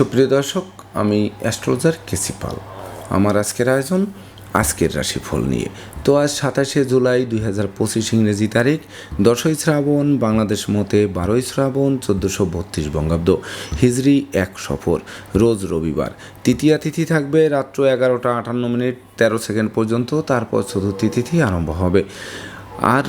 সুপ্রিয় দর্শক, আমি অ্যাস্ট্রোলজার কেসি পাল। আমার আজকের আয়োজন আজকের রাশিফল নিয়ে। তো আজ সাতাশে জুলাই দুই হাজার পঁচিশ ইংরেজি তারিখ, দশই শ্রাবণ, বাংলাদেশ মতে বারোই শ্রাবণ, চোদ্দোশো বত্রিশ বঙ্গাব্দ। হিজরি এক সফর, রোজ রবিবার। তৃতীয়া তিথি থাকবে রাত্র এগারোটা আটান্ন মিনিট তেরো সেকেন্ড পর্যন্ত, তারপর চতুর্থী তিথি আরম্ভ হবে। আর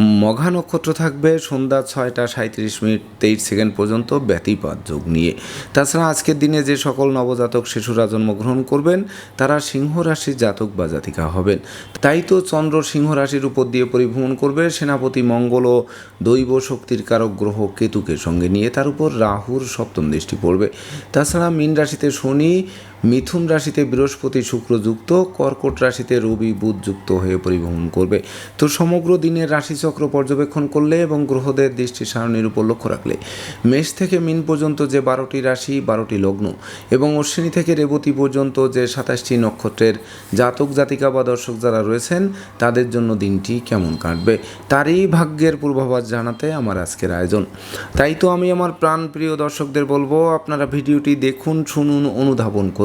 মঘা নক্ষত্র থাকবে সন্ধ্যা ছয়টা সাঁত্রিশ মিনিট, তেইশ সেকেন্ড পর্যন্ত ব্যতিপাত যোগ নিয়ে। তাছাড়া আজকের দিনে যে সকল নবজাতক শিশুরা জন্মগ্রহণ করবেন, তারা সিংহ রাশির জাতক বা জাতিকা হবেন। তাই তো চন্দ্র সিংহ রাশির উপর দিয়ে পরিভ্রমণ করবে। সেনাপতি মঙ্গল ও দৈব শক্তির কারক গ্রহ কেতুকে সঙ্গে নিয়ে তার উপর রাহুর সপ্তম দৃষ্টি পড়বে। তাছাড়া মীন রাশিতে শনি মিথুন রাশিতে বৃহস্পতি শুক্র যুক্ত, কর্কট রাশিতে রবি বুধ যুক্ত হয়ে পরিভ্রমণ করবে। তো সমগ্র দিনের রাশিচক্র পর্যবেক্ষণ করলে এবং গ্রহদের দৃষ্টি সারণীর উপর লক্ষ্য রাখলে, মেষ থেকে মিন পর্যন্ত যে বারোটি রাশি, বারোটি লগ্ন এবং অশ্বিনী থেকে রেবতী পর্যন্ত যে সাতাশটি নক্ষত্রের জাতক, জাতিকা বা দর্শক যারা রয়েছেন, তাদের জন্য দিনটি কেমন কাটবে, তারই ভাগ্যের পূর্বাভাস জানাতে আমার আজকের আয়োজন। তাই তো আমি আমার প্রাণ প্রিয় দর্শকদের বলব, আপনারা ভিডিওটি দেখুন, শুনুন, অনুধাবন করুন।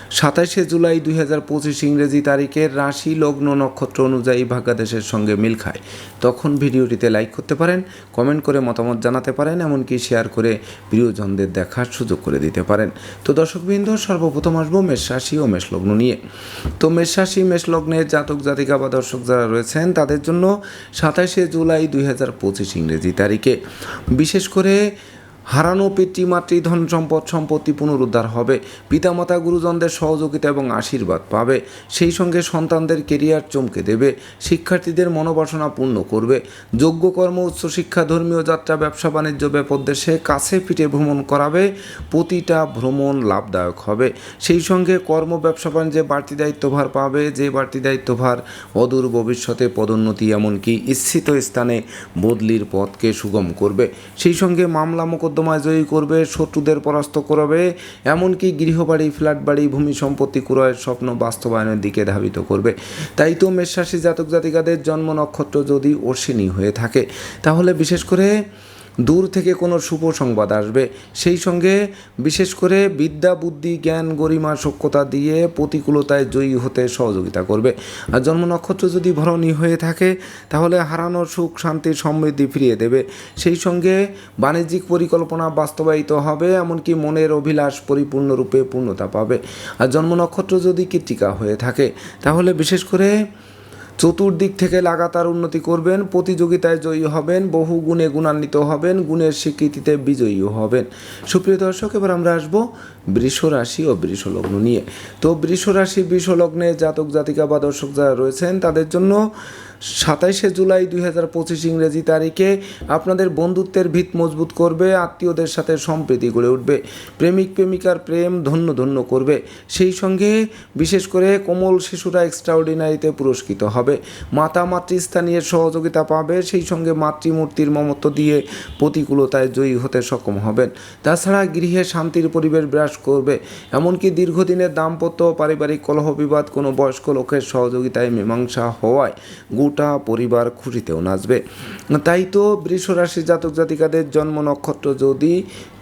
সাতাশে জুলাই দুই হাজার পঁচিশ ইংরেজি তারিখের রাশি লগ্ন নক্ষত্র অনুযায়ী ভাগ্যাদেশের সঙ্গে মিল খায়। তখন ভিডিওটিতে লাইক করতে পারেন কমেন্ট করে মতামত জানাতে পারেন, এমনকি শেয়ার করে প্রিয়জনদের দেখার সুযোগ করে দিতে পারেন। তো দর্শকবৃন্দ, সর্বপ্রথম আসব মেষ রাশি ও মেষ লগ্ন নিয়ে। তো মেষ রাশি, মেষ লগ্নের জাতক, জাতিকা বা দর্শক যারা রয়েছেন, তাদের জন্য সাতাশে জুলাই দুই হাজার পঁচিশ ইংরেজি তারিখে। বিশেষ করে হারানো পিতৃমাতৃ ধন সম্পদ সম্পত্তি পুনরুদ্ধার হবে। পিতামাতা, গুরুজনদের সহযোগিতা এবং আশীর্বাদ পাবে। সেই সঙ্গে সন্তানদের কেরিয়ার চমকে দেবে। শিক্ষার্থীদের মনোবাসনা পূর্ণ করবে। যোগ্য কর্ম উচ্চশিক্ষা ধর্মীয় যাত্রা, ব্যবসা, বাণিজ্য ব্যাপদেশে কাছে পিঠে ভ্রমণ করাবে। প্রতিটা ভ্রমণ লাভদায়ক হবে। সেই সঙ্গে কর্ম, ব্যবসা, বাণিজ্যে বাড়তি দায়িত্বভার পাবে। যে বাড়তি দায়িত্বভার অদূর ভবিষ্যতে পদোন্নতি এমনকি ইচ্ছিত স্থানে বদলির পথকে সুগম করবে। সেই সঙ্গে মামলা মোকদ্দমায় জয়ী করবে, শত্রুদের পরাস্ত করবে, এমনকি গৃহবাড়ি ফ্ল্যাট বাড়ি ভূমি সম্পত্তি ক্রয়ের স্বপ্ন বাস্তবায়নের দিকে ধাবিত করবে। তাই তো মেষরাশি জাতক জাতিকাদের জন্ম নক্ষত্র যদি অশ্বিনী হয়ে থাকে, তাহলে বিশেষ করে দূর থেকে কোনো শুভ সংবাদ আসবে। সেই সঙ্গে বিশেষ করে বিদ্যা, বুদ্ধি, জ্ঞান, গরিমা সক্ষতা দিয়ে প্রতিকূলতায় জয়ী হতে সহযোগিতা করবে। আর জন্ম নক্ষত্র যদি ভরণী হয়ে থাকে, তাহলে হারানোর সুখ, শান্তি, সমৃদ্ধি ফিরিয়ে দেবে। সেই সঙ্গে বাণিজ্যিক পরিকল্পনা বাস্তবায়িত হবে, এমনকি মনের অভিলাষ পরিপূর্ণরূপে পূর্ণতা পাবে। আর জন্ম নক্ষত্র যদি কৃত্তিকা হয়ে থাকে, তাহলে বিশেষ করে চতুর্দিক থেকে লাগাতার উন্নতি করবেন, প্রতিযোগিতায় জয়ী হবেন, বহু গুণে গুণান্বিত হবেন, গুণের স্বীকৃতিতে বিজয়ীও হবেন। সুপ্রিয় দর্শক, এবার আমরা আসব বৃষ রাশি ও বৃষলগ্ন নিয়ে। তো বৃষ রাশি, বৃষ লগ্নে জাতক জাতিকা বা দর্শক যারা রয়েছেন, তাদের জন্য সাতাইশে জুলাই দুই হাজার পঁচিশ ইংরেজি তারিখে আপনাদের বন্ধুত্বের ভিত মজবুত করবে, আত্মীয়দের সাথে সম্প্রীতি গড়ে উঠবে, প্রেমিক প্রেমিকার প্রেম ধন্য ধন্য করবে। সেই সঙ্গে বিশেষ করে কোমল শিশুরা এক্সট্রাঅর্ডিনারিতে পুরস্কৃত হবে। মাতা মাতৃস্থানীয় সহযোগিতা পাবে, সেই সঙ্গে মাতৃমূর্তির মমত্ব দিয়ে প্রতিকূলতায় জয়ী হতে সক্ষম হবেন। তাছাড়া গৃহে শান্তির পরিবেশ বিরাজ করবে, এমনকি দীর্ঘদিনের দাম্পত্য পারিবারিক কলহ বিবাদ কোনো বয়স্ক লোকের সহযোগিতায় মীমাংসা হওয়ায়। গোটা পরিবার খুশিতেও নাচবে। তাই তো বৃষ রাশির জাতক জাতিকাদের জন্ম নক্ষত্র যদি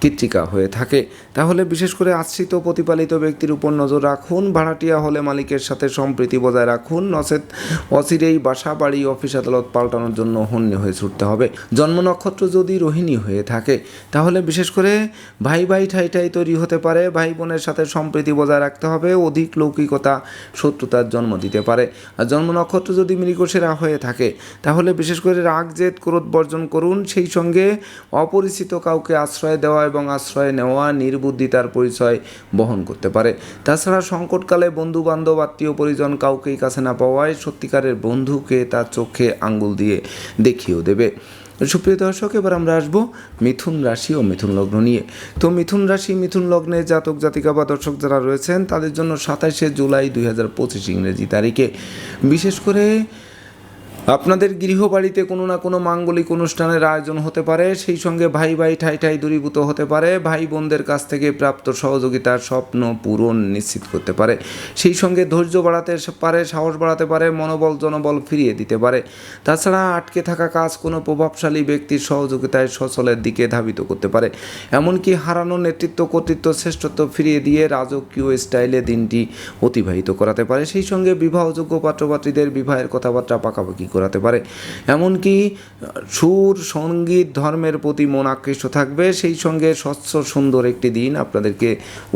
কৃত্তিকা হয়ে থাকে, তাহলে বিশেষ করে আশ্রিত প্রতিপালিত ব্যক্তির উপর নজর রাখুন, ভাড়াটিয়া হলে মালিকের সাথে সম্প্রীতি বজায় রাখুন, নচেত অচিরেই বাসা বাড়ি, অফিস আদালত পাল্টানোর জন্য হন্যে হয়ে ছুটতে হবে। জন্ম নক্ষত্র যদি রোহিণী হয়ে থাকে, তাহলে বিশেষ করে ভাই ভাই ঠাই ঠাই তৈরি হতে পারে, ভাই বোনের সাথে সম্প্রীতি বজায় রাখতে হবে, অধিক লৌকিকতা, শত্রুতার জন্ম দিতে পারে। আর জন্ম নক্ষত্র যদি মৃগসেরা হয়ে থাকে। তাহলে বিশেষ করে রাগ, জেদ, ক্রোধ বর্জন করুন, সেই সঙ্গে অপরিচিত কাউকে আশ্রয় দেওয়া এবং আশ্রয় নেওয়া নির্বুদ্ধিতার পরিচয় বহন করতে পারে। তাছাড়া সংকটকালে বন্ধু বান্ধব আত্মীয়, পরিজন কাউকেই কাছে না পাওয়ায় সত্যিকারের বন্ধুকে তার চোখে আঙ্গুল দিয়ে দেখিয়েও দেবে। সুপ্রিয় দর্শক, এবার আমরা আসব মিথুন রাশি ও মিথুন লগ্ন নিয়ে। তো মিথুন রাশি, মিথুন লগ্নে জাতক, জাতিকা বা দর্শক যারা রয়েছেন, তাদের জন্য সাতাশে জুলাই দুই হাজার পঁচিশ ইংরেজি তারিখে। বিশেষ করে আপনাদের গৃহবাড়িতে কোনো না কোনো মাঙ্গলিক অনুষ্ঠানের আয়োজন হতে পারে, সেই সঙ্গে ভাই ভাই ঠাই ঠাই দূরীভূত হতে পারে, ভাই বোনদের কাছ থেকে প্রাপ্ত সহযোগিতার স্বপ্ন পূরণ নিশ্চিত করতে পারে, সেই সঙ্গে ধৈর্য বাড়াতে পারে, সাহস বাড়াতে পারে, মনোবল জনবল ফিরিয়ে দিতে পারে। তাছাড়া আটকে থাকা কাজ কোনো প্রভাবশালী ব্যক্তির সহযোগিতায় সচলের দিকে ধাবিত করতে পারে। এমনকি হারানো নেতৃত্ব, কর্তৃত্ব, শ্রেষ্ঠত্ব ফিরিয়ে দিয়ে রাজকীয় স্টাইলে দিনটি অতিবাহিত করাতে পারে। সেই সঙ্গে বিবাহযোগ্য পাত্রপাত্রীদের বিবাহের কথাবার্তা পাকাপাকি করাতে পারে। এমনকি সুর, সংগীত ধর্মের প্রতি মন আকৃষ্ট থাকবে, সেই সঙ্গে স্বচ্ছ সুন্দর একটি দিন আপনাদেরকে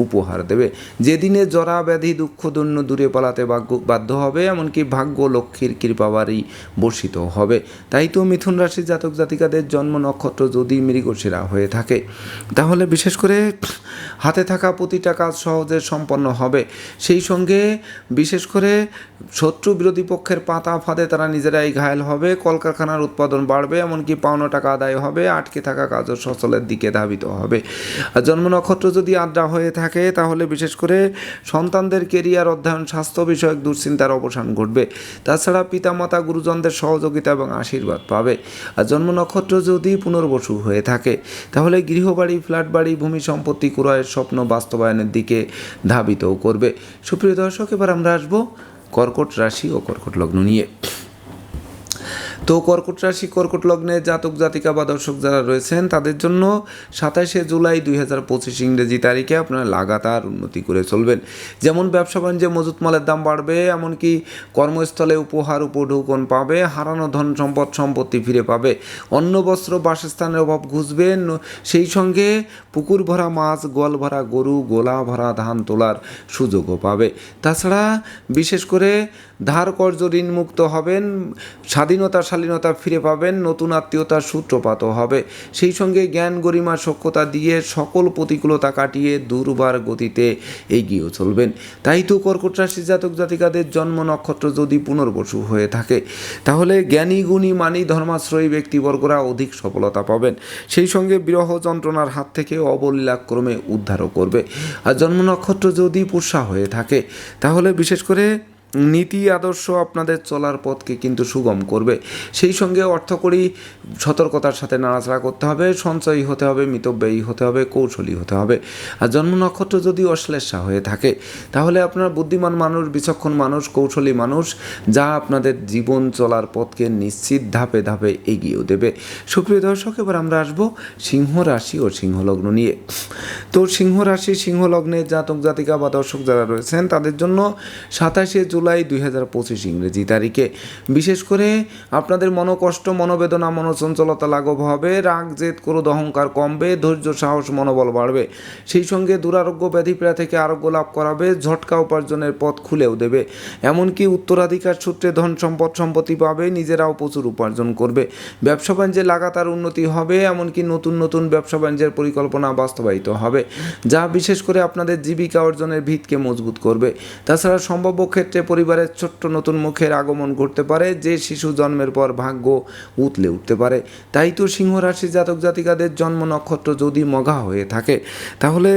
উপহার দেবে। যেদিনে জরা ব্যাধি দুঃখ দৈন্য দূরে পালাতে বাধ্য হবে, এমনকি ভাগ্য লক্ষ্মীর কৃপাবারই বর্ষিত হবে। তাই তো মিথুন রাশির জাতক জাতিকাদের জন্ম নক্ষত্র যদি মৃগশিরা হয়ে থাকে, তাহলে বিশেষ করে হাতে থাকা প্রতিটা কাজ সহজে সম্পন্ন হবে। সেই সঙ্গে বিশেষ করে শত্রু বিরোধী পক্ষের পাতা ফাঁদে তারা নিজেরাই ঘায়েল হবে, কলকারখানার উৎপাদন বাড়বে, এমনকি পাওনা টাকা আদায় হবে, আটকে থাকা কাজও সচলের দিকে ধাবিত হবে। আর জন্ম নক্ষত্র যদি আড্ডা হয়ে থাকে, তাহলে বিশেষ করে সন্তানদের কেরিয়ার, অধ্যয়ন, স্বাস্থ্য বিষয়ক দুশ্চিন্তার অবসান ঘটবে। তাছাড়া পিতামাতা, গুরুজনদের সহযোগিতা এবং আশীর্বাদ পাবে। আর জন্ম নক্ষত্র যদি পুনর্বসু হয়ে থাকে, তাহলে গৃহবাড়ি ফ্ল্যাট বাড়ি ভূমি সম্পত্তি ক্রয়ের স্বপ্ন বাস্তবায়নের দিকে ধাবিতও করবে। সুপ্রিয় দর্শক, এবার আমরা আসব কর্কট রাশি ও কর্কট লগ্ন নিয়ে। তো কর্কট রাশি, কর্কট লগ্নে জাতক, জাতিকা বা দর্শক যারা রয়েছেন, তাদের জন্য সাতাশে জুলাই দুই হাজার পঁচিশ ইংরেজি তারিখে আপনারা লাগাতার উন্নতি করে চলবেন। যেমন ব্যবসা বাণিজ্যে মজুত মালের দাম বাড়বে, এমনকি কর্মস্থলে উপহার, উপঢৌকন পাবে, হারানো ধন সম্পদ, সম্পত্তি ফিরে পাবে। অন্ন, বস্ত্র, বাসস্থানের অভাব ঘুষবে সেই সঙ্গে পুকুর ভরা মাছ, গোয়াল ভরা গরু, গোলা ভরা ধান তোলার সুযোগও পাবে। তাছাড়া বিশেষ করে ধার কর্য ঋণ মুক্ত হবেন, স্বাধীনতা, শালীনতা ফিরে পাবেন, নতুন আত্মীয়তার সূত্রপাতও হবে। সেই সঙ্গে জ্ঞান, গরিমা সক্ষতা দিয়ে সকল প্রতিকূলতা কাটিয়ে দুর্বার গতিতে এগিয়েও চলবেন। তাই তো কর্কট রাশি জাতক জাতিকাদের জন্ম নক্ষত্র যদি পুনর্বসু হয়ে থাকে, তাহলে জ্ঞানী, গুণী, মানি, ধর্মাশ্রয়ী ব্যক্তিবর্গরা অধিক সফলতা পাবেন। সেই সঙ্গে বিরহ যন্ত্রণার হাত থেকে অবলীলাক্রমে উদ্ধারও করবে। আর জন্ম নক্ষত্র যদি পুষা হয়ে থাকে, তাহলে বিশেষ করে নীতি আদর্শ আপনাদের চলার পথকে কিন্তু সুগম করবে। সেই সঙ্গে অর্থকরী সতর্কতার সাথে নাড়াচাড়া করতে হবে, সঞ্চয়ী হতে হবে, মিতব্যয়ী হতে হবে, কৌশলী হতে হবে। আর জন্ম নক্ষত্র যদি অশ্লেষা হয়ে থাকে, তাহলে আপনার বুদ্ধিমান মানুষ, বিচক্ষণ মানুষ, কৌশলী মানুষ, যা আপনাদের জীবন চলার পথকে নিশ্চিত ধাপে ধাপে এগিয়েও দেবে। সুপ্রিয় দর্শক, এবার আমরা আসব সিংহ রাশি ও সিংহ লগ্ন নিয়ে। তো সিংহ রাশি সিংহ লগ্নে জাতক জাতিকা বা দর্শক যারা রয়েছেন, তাদের জন্য সাতাশে জুলাই দুই হাজার পঁচিশ ইংরেজি তারিখে। বিশেষ করে আপনাদের মনোকষ্ট, মনোবেদনা, মনোচঞ্চলতা লাঘব হবে, রাগ, জেদ, ক্রোধ, অহংকার কমবে, ধৈর্য, সাহস, মনোবল বাড়বে। সেই সঙ্গে দুরারোগ্য ব্যাধিপীড়া থেকে আরোগ্য লাভ করাবে, ঝটকা উপার্জনের পথ খুলেও দেবে। এমনকি উত্তরাধিকার সূত্রে ধন সম্পদ সম্পত্তি পাবে, নিজেরাও প্রচুর উপার্জন করবে। ব্যবসা বাণিজ্যে লাগাতার উন্নতি হবে, এমনকি নতুন নতুন ব্যবসা বাণিজ্যের পরিকল্পনা বাস্তবায়িত হবে, যা বিশেষ করে আপনাদের জীবিকা অর্জনের ভিতকে মজবুত করবে। তাছাড়া সম্ভাব্য ক্ষেত্রে পরিবারের ছোট্ট নতুন মুখের আগমন ঘটতে পারে, যে শিশু জন্মের পর ভাগ্য উতলে উঠতে পারে। তাই তো সিংহ রাশি জাতক জাতিকাদের জন্ম নক্ষত্র যদি মগা হয়ে থাকে, তাহলে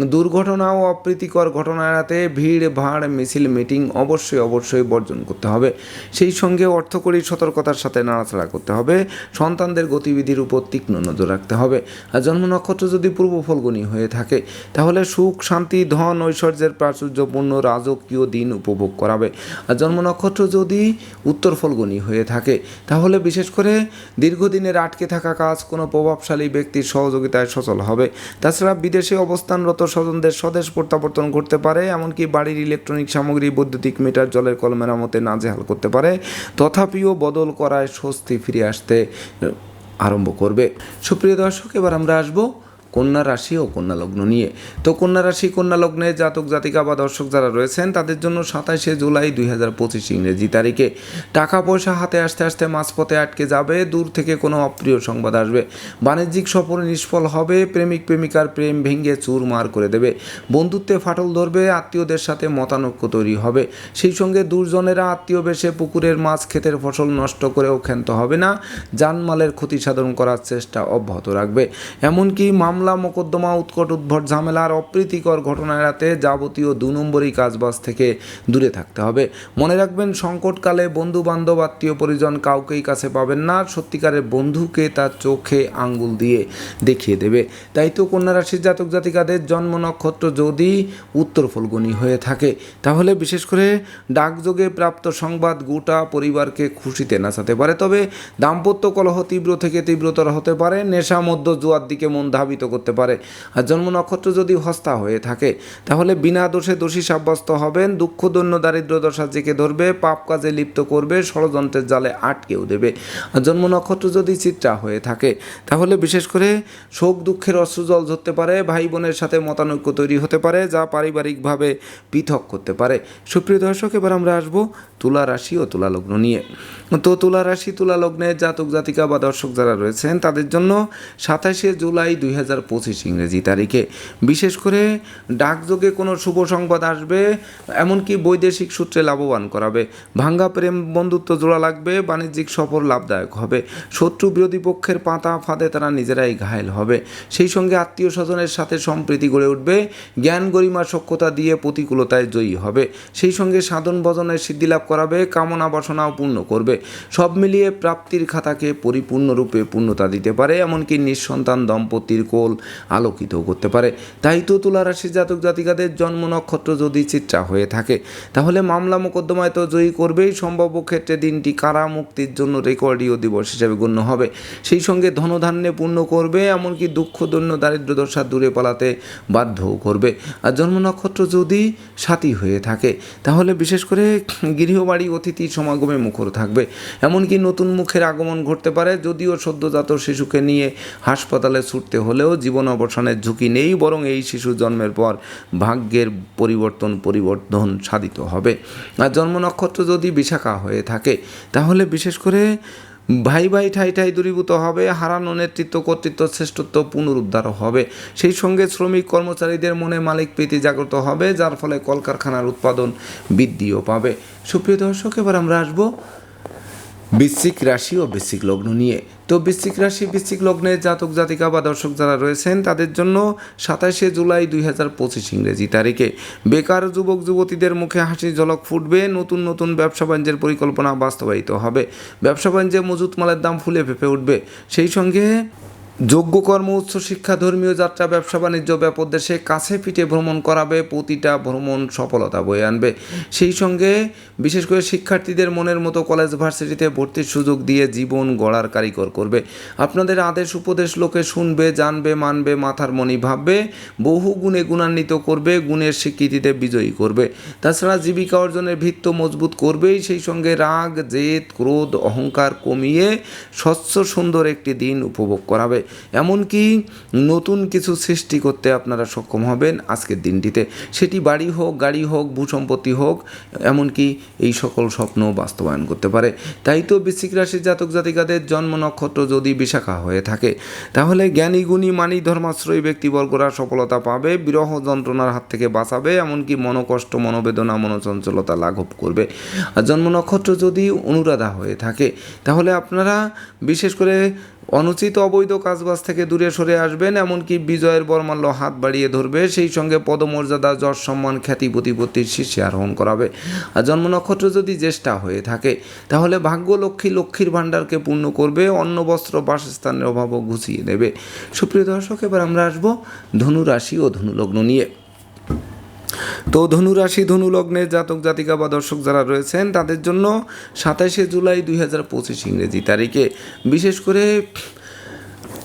দুর্ঘটনা ও অপ্রীতিকর ঘটনা এড়াতে ভিড়, ভাড়, মিছিল, মিটিং অবশ্যই অবশ্যই বর্জন করতে হবে। সেই সঙ্গে অর্থকরী সতর্কতার সাথে নাড়াচাড়া করতে হবে। সন্তানদের গতিবিধির উপর তীক্ষ্ণ নজর রাখতে হবে। আর জন্ম নক্ষত্র যদি পূর্ব ফলগুনি হয়ে থাকে, তাহলে সুখ, শান্তি, ধন, ঐশ্বর্যের প্রাচুর্যপূর্ণ রাজকীয় দিন উপভোগ করাবে। আর জন্ম নক্ষত্র যদি উত্তর ফলগুনি হয়ে থাকে, তাহলে বিশেষ করে দীর্ঘদিনের আটকে থাকা কাজ কোনো প্রভাবশালী ব্যক্তির সহযোগিতায় সচল হবে। তাছাড়া বিদেশে অবস্থানরত স্বজনদের স্বদেশ প্রত্যাবর্তন করতে পারে, এমনকি বাড়ির ইলেকট্রনিক সামগ্রী, বৈদ্যুতিক মিটার, জলের কল মেরামতে নাজেহাল করতে পারে, তথাপিও বদল করায় স্বস্তি ফিরে আসতে আরম্ভ করবে। সুপ্রিয় দর্শক, এবার আমরা আসব কন্যা রাশি ও কন্যা লগ্ন নিয়ে। তো কন্যা রাশি, কন্যা লগ্নে জাতক, জাতিকা বা দর্শক যারা রয়েছেন, তাদের জন্য সাতাশে জুলাই দুই হাজার পঁচিশ ইংরেজি তারিখে। টাকা পয়সা হাতে আসতে আসতে মাঝপথে আটকে যাবে, দূর থেকে কোনো অপ্রিয় সংবাদ আসবে। বাণিজ্যিক সফর নিষ্ফল হবে, প্রেমিক, প্রেমিকার প্রেম ভেঙে চুরমার করে দেবে। বন্ধুত্বে ফাটল ধরবে, আত্মীয়দের সাথে মতানৈক্য তৈরি হবে। সেই সঙ্গে দুর্জনেরা আত্মীয় বেশে পুকুরের মাছ, ক্ষেতের ফসল নষ্ট করেও ক্ষান্ত হবে না। জানমালের ক্ষতি সাধন করার চেষ্টা অব্যাহত রাখবে। এমনকি মামলা মামলা মোকদ্দমা, উৎকট উদ্ভট ঝামেলার অপ্রীতিকর ঘটনা এড়াতে যাবতীয় দু নম্বরই কাজবাজ থেকে দূরে থাকতে হবে। মনে রাখবেন, সংকটকালে বন্ধু বান্ধব আত্মীয় পরিজন কাউকেই কাছে পাবেন না। সত্যিকারের বন্ধুকে তার চোখে আঙ্গুল দিয়ে দেখিয়ে দেবে। তাই তো কন্যা রাশির জাতক জাতিকাদের জন্ম নক্ষত্র যদি উত্তর ফলগুনি হয়ে থাকে, তাহলে বিশেষ করে ডাকযোগে প্রাপ্ত সংবাদ গোটা পরিবারকে খুশিতে নাচাতে পারে। তবে দাম্পত্য কলহ তীব্র থেকে তীব্রতর হতে পারে। নেশা মধ্য জুয়ার দিকে মন ধাবিত করতে পারে। আর জন্ম নক্ষত্র যদি হস্তা হয়ে থাকে, তাহলে বিনা দোষে দোষী সাব্যস্ত হবেন, দুঃখ দৈন্য দারিদ্র, দশা জেকে ধরবে, পাপ কাজে লিপ্ত করবে, ষড়যন্ত্রের জালে আটকেও দেবে। আর জন্ম নক্ষত্র যদি চিত্রা হয়ে থাকে, তাহলে বিশেষ করে শোক, দুঃখের অশ্রুজল ধরতে পারে, ভাই বোনের সাথে মতানৈক্য তৈরি হতে পারে, যা পারিবারিকভাবে পৃথক করতে পারে। সুপ্রিয় দর্শক, এবার আমরা আসব তুলা রাশি ও তুলা লগ্ন নিয়ে। তো তুলা রাশি, তুলা লগ্নের জাতক জাতিকা বা দর্শক যারা রয়েছেন, তাদের জন্য সাতাশে জুলাই দুই হাজার পঁচিশ ইংরেজি তারিখে। বিশেষ করে ডাকযোগে কোনো শুভ সংবাদ আসবে, এমনকি বৈদেশিক সূত্রে লাভবান করাবে। ভাঙ্গা প্রেম বন্ধুত্ব জোড়া লাগবে, বাণিজ্যিক সফর লাভদায়ক হবে। শত্রু বিরোধী পক্ষের পাতা ফাঁদে তারা নিজেরাই ঘায়েল হবে। সেই সঙ্গে আত্মীয় স্বজনের সাথে সম্প্রীতি গড়ে উঠবে, জ্ঞান গরিমা সক্ষতা দিয়ে প্রতিকূলতায় জয়ী হবে। সেই সঙ্গে সাধন ভজনের সিদ্ধি লাভ করাবে, কামনা বাসনাও পূর্ণ করবে। সব মিলিয়ে প্রাপ্তির খাতাকে পরিপূর্ণরূপে পূর্ণতা দিতে পারে, এমনকি নিঃসন্তান দম্পতির কোল আলোকিত করতে পারে। তাই তো তুলা রাশির জাতক জাতিকাদের জন্ম নক্ষত্র যদি চিত্রা হয়ে থাকে, তাহলে মামলা মোকদ্দমায় তো জয়ী করবেই। সম্ভাব্য ক্ষেত্রে দিনটি কারা মুক্তির জন্য রেকর্ডীয় দিবস হিসেবে গণ্য হবে, সেই সঙ্গে ধনধান্যে পূর্ণ করবে, এমনকি দুঃখ, দৈন্য, দারিদ্র, দশা দূরে পালাতে বাধ্যও করবে। আর জন্ম নক্ষত্র যদি সাথী হয়ে থাকে, তাহলে বিশেষ করে গৃহবাড়ি অতিথি সমাগমে মুখর থাকবে। এমনকি নতুন মুখের আগমন ঘটতে পারে, যদিও সদ্যজাত শিশুকে নিয়ে হাসপাতালে ছুটতে হলেও জীবন অবসানের ঝুঁকি নেই, বরং এই শিশু জন্মের পর ভাগ্যের পরিবর্তন পরিবর্তন সাধিত হবে। আর জন্ম নক্ষত্র যদি বিশাখা হয়ে থাকে, তাহলে বিশেষ করে ভাই ভাই ঠাই ঠাই দূরীভূত হবে, হারানো নেতৃত্ব, কর্তৃত্ব, শ্রেষ্ঠত্ব পুনরুদ্ধার হবে। সেই সঙ্গে শ্রমিক কর্মচারীদের মনে মালিক প্রীতি জাগ্রত হবে, যার ফলে কলকারখানার উৎপাদন বৃদ্ধিও পাবে। সুপ্রিয় দর্শক, এবার আমরা আসব বৃশ্চিক রাশি ও বৃশ্চিক লগ্ন নিয়ে। তো বৃশ্চিক রাশি, বৃশ্চিক লগ্নের জাতক, জাতিকা বা দর্শক যারা রয়েছেন, তাদের জন্য সাতাশে জুলাই দুই হাজার পঁচিশ ইংরেজি তারিখে। বেকার যুবক, যুবতীদের মুখে হাসি ঝলক ফুটবে, নতুন নতুন ব্যবসা বাণিজ্যের পরিকল্পনা বাস্তবায়িত হবে। ব্যবসা বাণিজ্যে মজুত মালের দাম ফুলে ফেপে উঠবে। সেই সঙ্গে যোগ্য কর্ম, উচ্চ শিক্ষা, ধর্মীয় যাত্রা, ব্যবসা, বাণিজ্য, ব্যাপক দেশে কাছে পিঠে ভ্রমণ করাবে, প্রতিটা ভ্রমণ সফলতা বয়ে আনবে। সেই সঙ্গে বিশেষ করে শিক্ষার্থীদের মনের মতো কলেজ, ভার্সিটিতে ভর্তির সুযোগ দিয়ে জীবন গড়ার কারিগর করবে। আপনাদের আদেশ, উপদেশ লোকে শুনবে, জানবে, মানবে, মাথার মনি ভাববে, বহু গুণে গুণান্বিত করবে, গুণের স্বীকৃতিতে বিজয়ী করবে। তাছাড়া জীবিকা অর্জনের ভিত্ত মজবুত করবেই, সেই সঙ্গে রাগ, জেদ, ক্রোধ, অহংকার কমিয়ে স্বচ্ছ সুন্দর একটি দিন উপভোগ করাবে। এমনকি নতুন কিছু সৃষ্টি করতে আপনারা সক্ষম হবেন আজকের দিনটিতে। সেটি বাড়ি হোক, গাড়ি হোক, ভূসম্পত্তি হোক, এমনকি এই সকল স্বপ্ন বাস্তবায়ন করতে পারে। তাই তো বৃশ্চিক রাশির জাতক জাতিকাদের জন্ম নক্ষত্র যদি বিশাখা হয়ে থাকে, তাহলে জ্ঞানী, গুণী, মানি, ধর্মাশ্রয়ী ব্যক্তিবর্গরা সফলতা পাবে, বিরহ যন্ত্রণার হাত থেকে বাঁচাবে, এমনকি মনোকষ্ট, মনোবেদনা, মনোচঞ্চলতা লাঘব করবে। আর জন্ম নক্ষত্র যদি অনুরাধা হয়ে থাকে, তাহলে আপনারা বিশেষ করে অনুচিত অবৈধ কাজবাজ থেকে দূরে সরে আসবেন, এমনকি বিজয়ের বর্মাল্য হাত বাড়িয়ে ধরবে। সেই সঙ্গে পদমর্যাদা যশ সম্মান খ্যাতি প্রতিপত্তির শীর্ষে আরোহণ করাবে। আর জন্ম নক্ষত্র যদি জ্যেষ্ঠা হয়ে থাকে, তাহলে ভাগ্য লক্ষ্মী লক্ষ্মীর ভাণ্ডারকে পূর্ণ করবে, অন্ন, বস্ত্র, বাসস্থানের অভাবও ঘুষিয়ে দেবে সুপ্রিয় দর্শক, এবার আমরা আসব ধনু রাশি ও ধনুলগ্ন নিয়ে। তো ধনুরাশি ধনু লগ্নের জাতক, জাতিকা বা দর্শক যারা রয়েছেন, তাদের জন্য সাতাশে জুলাই দুই হাজার পঁচিশ ইংরেজি তারিখে। বিশেষ করে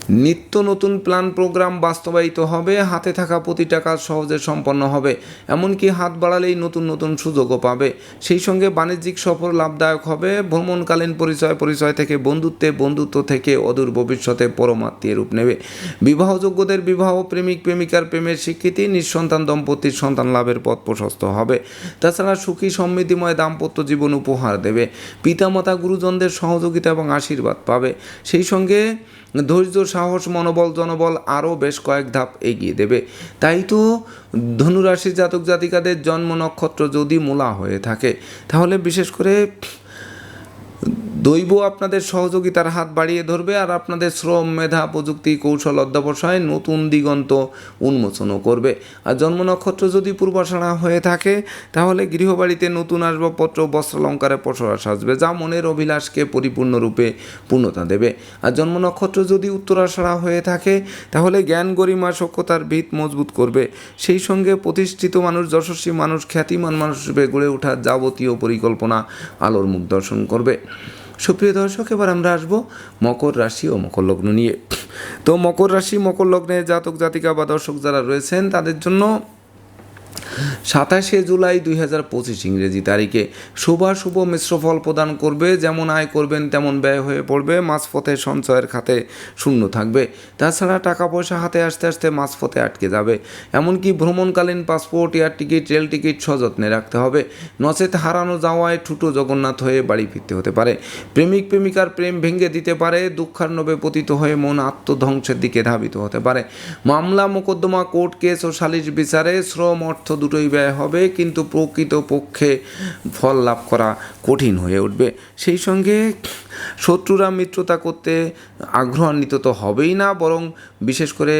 নিত্য নতুন প্ল্যান প্রোগ্রাম বাস্তবায়িত হবে, হাতে থাকা প্রতিটা কাজ সহজে সম্পন্ন হবে, এমনকি হাত বাড়ালেই নতুন নতুন সুযোগও পাবে। সেই সঙ্গে বাণিজ্যিক সফর লাভদায়ক হবে, ভ্রমণকালীন পরিচয় পরিচয় থেকে বন্ধুত্বে বন্ধুত্ব থেকে অদূর ভবিষ্যতে পরমাত্মীয় রূপ নেবে। বিবাহযোগ্যদের বিবাহ প্রেমিক, প্রেমিকার প্রেমের স্বীকৃতি, নিঃসন্তান দম্পতির সন্তান লাভের পথ প্রশস্ত হবে। তাছাড়া সুখী, সমৃদ্ধিময় দাম্পত্য জীবন উপহার দেবে। পিতামাতা, গুরুজনদের সহযোগিতা এবং আশীর্বাদ পাবে। সেই সঙ্গে ধৈর্য, সাহস, মনোবল, জনবল আরও বেশ কয়েক ধাপ এগিয়ে দেবে। তাই তো ধনুরাশি জাতক জাতিকাদের জন্ম নক্ষত্র যদি মূলা হয়ে থাকে, তাহলে বিশেষ করে দৈব আপনাদের সহযোগিতার হাত বাড়িয়ে ধরবে আর আপনাদের শ্রম, মেধা, প্রযুক্তি, কৌশল অধ্যবসায় নতুন দিগন্ত উন্মোচনও করবে। আর জন্ম নক্ষত্র যদি পূর্বাষাঢ়া হয়ে থাকে, তাহলে গৃহবাড়িতে নতুন আসবাবপত্র, বস্ত্রালঙ্কারে পসরা সাজবে, যা মনের অভিলাষকে পরিপূর্ণরূপে পূর্ণতা দেবে। আর জন্ম নক্ষত্র যদি উত্তরাষাঢ়া হয়ে থাকে, তাহলে জ্ঞান গরিমা সক্ষতার ভিত মজবুত করবে। সেই সঙ্গে প্রতিষ্ঠিত মানুষ, যশস্বী মানুষ, খ্যাতিমান মানুষ হিসেবে গড়ে ওঠার যাবতীয় পরিকল্পনা আলোর মুখ দর্শন করবে। সুপ্রিয় দর্শক, এবার আমরা আসব মকর রাশি ও মকর লগ্ন নিয়ে। তো মকর রাশি, মকর লগ্নে জাতক জাতিকা বা দর্শক যারা রয়েছেন, তাদের জন্য সাতাশে জুলাই দুই হাজার পঁচিশ ইংরেজি তারিখে শুভাশুভ মিশ্র ফল প্রদান করবে, যেমন আয় করবেন তেমন ব্যয় হয়ে পড়বে, মাঝপথে সঞ্চয়ের খাতে শূন্য থাকবে। তাছাড়া টাকা পয়সা হাতে আসতে আসতে মাঝপথে আটকে যাবে। এমনকি ভ্রমণকালীন passport, air ticket, rail ticket সযত্নে রাখতে হবে। নচেত হারানো যাওয়ায় ঠুটো জগন্নাথ হয়ে বাড়ি ফিরতে হতে পারে। প্রেমিক প্রেমিকার প্রেম ভেঙে দিতে পারে দুঃখার্ণবে পতিত হয়ে মন আত্মধ্বংসের দিকে ধাবিত হতে পারে। মামলা, মোকদ্দমা, কোর্ট কেস ও সালিশ বিচারে শ্রম, অর্থ দুটোই ব্যয় হবে, কিন্তু প্রকৃত পক্ষে ফল লাভ করা কঠিন হয়ে উঠবে। সেই সঙ্গে শত্রুরা মিত্রতা করতে আগ্রহান্বিত তো হবেই না, বরং বিশেষ করে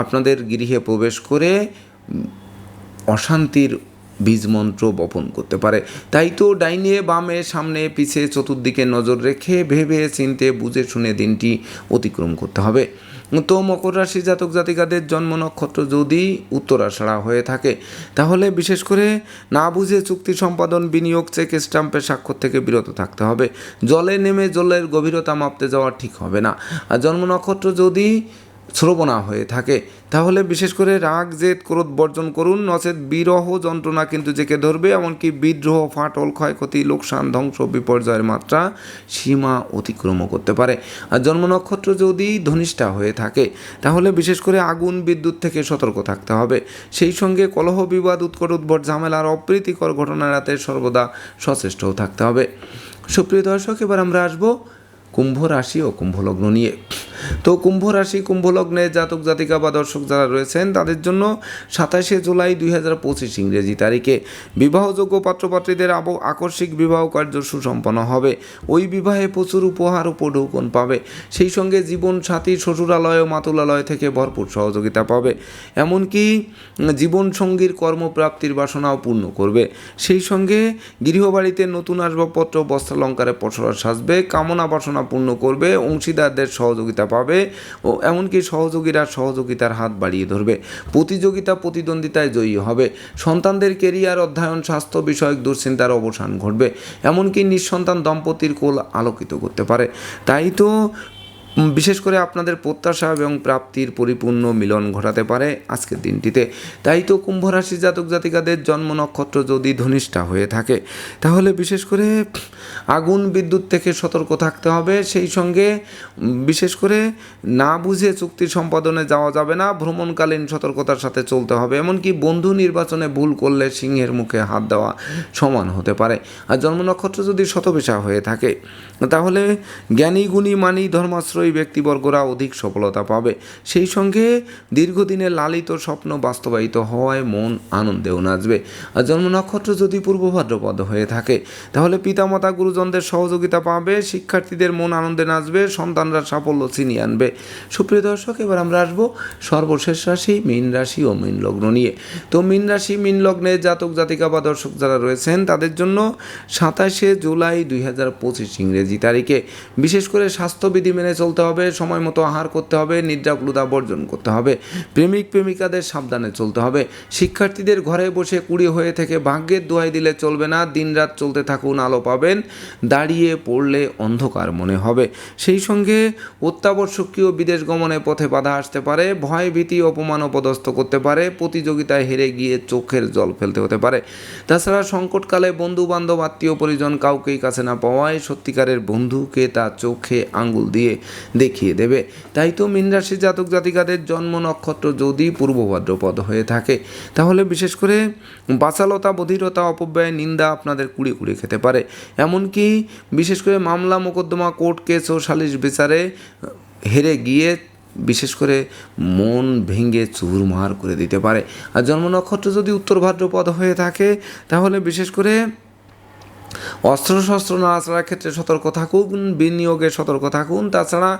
আপনাদের গৃহে প্রবেশ করে অশান্তির বীজ মন্ত্র বপন করতে পারে। তাই তো ডাইনে বামে সামনে পিছে চতুর্দিকে নজর রেখে ভেবে চিনতে বুঝে শুনে দিনটি অতিক্রম করতে হবে। তো মকর রাশি জাতক জাতিকাদের জন্ম নক্ষত্র যদি উত্তরাষাড়া হয়ে থাকে, তাহলে বিশেষ করে না বুঝে চুক্তি সম্পাদন, বিনিয়োগ, চেক, স্ট্যাম্পের স্বাক্ষর থেকে বিরত থাকতে হবে। জলে নেমে জলের গভীরতা মাপতে যাওয়া ঠিক হবে না। আর জন্ম নক্ষত্র যদি শ্রবণা হয়ে থাকে। তাহলে বিশেষ করে রাগ, জেদ, ক্রোধ বর্জন করুন, নচেত বিরহ যন্ত্রণা কিন্তু জেকে ধরবে, এমনকি বিদ্রোহ, ফাটল, ক্ষয়ক্ষতি, লোকসান, ধ্বংস, বিপর্যয়ের মাত্রা সীমা অতিক্রম করতে পারে। আর জন্ম নক্ষত্র যদি ধনিষ্ঠা হয়ে থাকে, তাহলে বিশেষ করে আগুন, বিদ্যুৎ থেকে সতর্ক থাকতে হবে। সেই সঙ্গে কলহ, বিবাদ, উৎকট, উদ্ভট, ঝামেলার অপ্রীতিকর ঘটনা এড়াতে সর্বদা সচেষ্টও থাকতে হবে। সুপ্রিয় দর্শক, এবার আমরা আসব কুম্ভ রাশি ও কুম্ভ লগ্ন নিয়ে। তো কুম্ভ রাশি, কুম্ভ লগ্নে জাতক, জাতিকা বা দর্শক যারা রয়েছেন, তাদের জন্য সাতাশে জুলাই দুই হাজার পঁচিশ ইংরেজি তারিখে বিবাহযোগ্য পাত্রপাত্রীদের আব আকস্মিক বিবাহ কার্য সুসম্পন্ন হবে। ওই বিবাহে প্রচুর উপহার ও পাবে। সেই সঙ্গে জীবন সাথী, শ্বশুরালয় ও মাতুলালয় থেকে ভরপুর সহযোগিতা পাবে। এমনকি জীবন সঙ্গীর কর্মপ্রাপ্তির বাসনাও পূর্ণ করবে। সেই সঙ্গে গৃহবাড়িতে নতুন আসবাবপত্র, বস্ত্রালঙ্কারে পসরা সাজবে, কামনা বাসনা পূর্ণ করবে, অংশীদারদের সহযোগিতা পাবে ও এমনকি সহযোগীরা সহযোগিতার হাত বাড়িয়ে ধরবে। প্রতিযোগিতা প্রতিদ্বন্দ্বিতায় জয়ী হবে। সন্তানদের কেরিয়ার, অধ্যয়ন, স্বাস্থ্য বিষয়ক দুশ্চিন্তার অবসান ঘটবে। এমনকি নিঃসন্তান দম্পতির কোল আলোকিত করতে পারে। তাই তো বিশেষ করে আপনাদের প্রত্যাশা এবং প্রাপ্তির পরিপূর্ণ মিলন ঘটাতে পারে আজকের দিনটিতে। তাই তো কুম্ভ রাশি জাতক জাতিকাদের জন্ম নক্ষত্র যদি ধনিষ্ঠা হয়ে থাকে, তাহলে বিশেষ করে আগুন, বিদ্যুৎ থেকে সতর্ক থাকতে হবে। সেই সঙ্গে বিশেষ করে না বুঝে চুক্তি সম্পাদনে যাওয়া যাবে না, ভ্রমণকালীন সতর্কতার সাথে চলতে হবে। এমনকি বন্ধু নির্বাচনে ভুল করলে সিংহের মুখে হাত দেওয়া সমান হতে পারে। আর জন্ম নক্ষত্র যদি শতবেশা হয়ে থাকে, তাহলে জ্ঞানী, গুণী, মানি, ধর্মাশ্রয়ী ব্যক্তিবর্গরা অধিক সফলতা পাবে। সেই সঙ্গে দীর্ঘদিনের লালিত স্বপ্ন বাস্তবায়িত হওয়ায় মন আনন্দেও নাচবে। আর জন্ম নক্ষত্র যদি পূর্ব ভাদ্রপদ হয়ে থাকে, তাহলে পিতামাতা, গুরুজনদের সহযোগিতা পাবে, শিক্ষার্থীদের মন আনন্দে নাচবে, সন্তানরা সাফল্য ছিনিয়ে আনবে। সুপ্রিয় দর্শক, এবার আমরা আসব সর্বশেষ রাশি, মীন রাশি ও মীন লগ্ন নিয়ে। তো মীন রাশি, মীন লগ্নে জাতক, জাতিকা বা দর্শক যারা রয়েছেন, তাদের জন্য সাতাশে জুলাই দুই হাজার পঁচিশ ইংরেজি তারিখে। বিশেষ করে স্বাস্থ্যবিধি মেনে চলতে হবে, সময় মতো আহার করতে হবে নিদ্রাপ্লুদা বর্জন করতে হবে, প্রেমিক, প্রেমিকাদের সাবধানে চলতে হবে। শিক্ষার্থীদের ঘরে বসে কুড়ি হয়ে থেকে ভাগ্যের দোয়াই দিলে চলবে না, দিনরাত চলতে থাকুন, আলো পাবেন, দাঁড়িয়ে পড়লে অন্ধকার মনে হবে। সেই সঙ্গে অত্যাবশ্যকীয় বিদেশ গমনে পথে বাধা আসতে পারে, ভয়, ভীতি, অপমান অপদস্থ করতে পারে, প্রতিযোগিতায় হেরে গিয়ে চোখের জল ফেলতে হতে পারে। তাছাড়া সংকটকালে বন্ধু বান্ধব আত্মীয়, পরিজন কাউকেই কাছে না পাওয়ায় সত্যিকারের বন্ধুকে তা চোখে আঙ্গুল দিয়ে দেখিয়ে দেবে। তাই তো মীন জাতক জাতিকাদের জন্ম নক্ষত্র যদি পূর্ব ভাদ্রপদ হয়ে থাকে, তাহলে বিশেষ করে বাচালতা, বধিরতা, অপব্যয়, নিন্দা আপনাদের কুড়ে কুড়ে খেতে পারে। এমনকি বিশেষ করে মামলা, মোকদ্দমা, কোর্ট কেস ও সালিশ বিচারে হেরে গিয়ে বিশেষ করে মন ভেঙে চুরমার করে দিতে পারে। আর জন্ম নক্ষত্র যদি উত্তর ভাদ্রপদ হয়ে থাকে, তাহলে বিশেষ করে অস্ত্রশস্ত্র নাড়াচাড়ার ক্ষেত্রে সতর্ক থাকুন, বিনিয়োগে সতর্ক থাকুন। তাছাড়া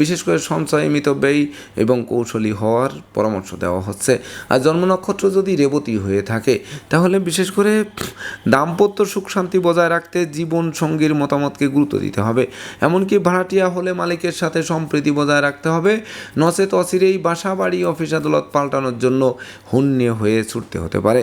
বিশেষ করে সঞ্চয়, মিতব্যয়ী এবং কৌশলী হওয়ার পরামর্শ দেওয়া হচ্ছে। আর জন্ম নক্ষত্র যদি রেবতী হয়ে থাকে, তাহলে বিশেষ করে দাম্পত্য সুখ শান্তি বজায় রাখতে জীবন সঙ্গীর মতামতকে গুরুত্ব দিতে হবে। এমনকি ভাড়াটিয়া হলে মালিকের সাথে সম্প্রীতি বজায় রাখতে হবে। নচেত অচিরেই বাসা বাড়ি অফিস আদালত পাল্টানোর জন্য হুন্যে হয়ে ছুটতে হতে পারে।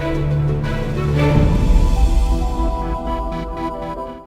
Thank you.